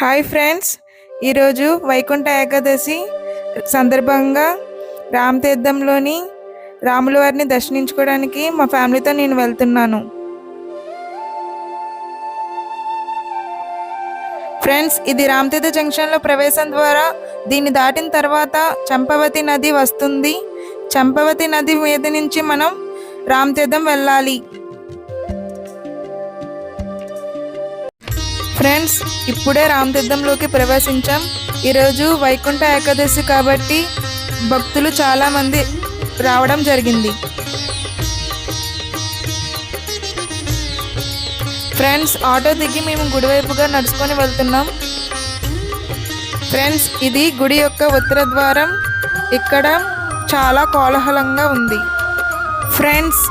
Hi friends. ఈరోజు వైకుంఠ ఏకాదశి సందర్భంగా రామతీర్థంలోని రాముల వారిని దర్శించుకోవడానికి మా ఫ్యామిలీతో నేను వెళ్తున్నాను. ఫ్రెండ్స్ ఇది రామతీర్థ జంక్షన్లో ప్రవేశం ద్వారా దీన్ని దాటిన తర్వాత చంపవతి నది వస్తుంది. చంపవతి నది మీద నుంచి మనం రామతీర్థం వెళ్ళాలి. ఫ్రెండ్స్ ఇప్పుడే రామతీర్థంలోకి ప్రవేశించాం. ఈరోజు వైకుంఠ ఏకాదశి కాబట్టి భక్తులు చాలామంది రావడం జరిగింది. ఫ్రెండ్స్ ఆటో దిగి మేము గుడివైపుగా నడుచుకొని వెళ్తున్నాం. ఫ్రెండ్స్ ఇది గుడి యొక్క ఉత్తర ద్వారం. ఇక్కడ చాలా కోలాహలంగా ఉంది. ఫ్రెండ్స్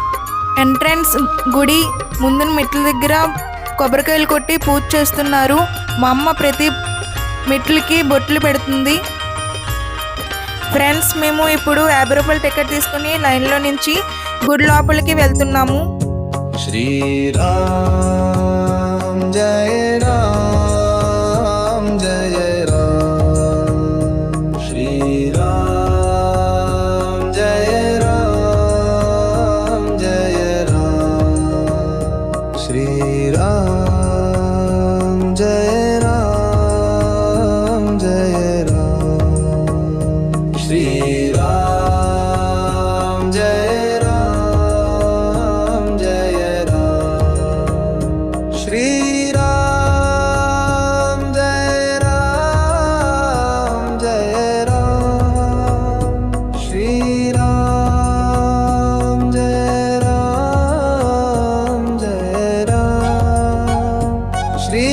ఎంట్రన్స్ గుడి ముందున మెట్ల దగ్గర కొబ్బరికాయలు కొట్టి పూజ చేస్తున్నారు. మా అమ్మ ప్రతి మెట్లకి బొట్లు పెడుతుంది. ఫ్రెండ్స్ మేము ఇప్పుడు యాభై రూపాయలు టికెట్ తీసుకుని లైన్లో నుంచి గుడి లోపలికి వెళ్తున్నాము. శ్రీరా జయ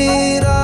need a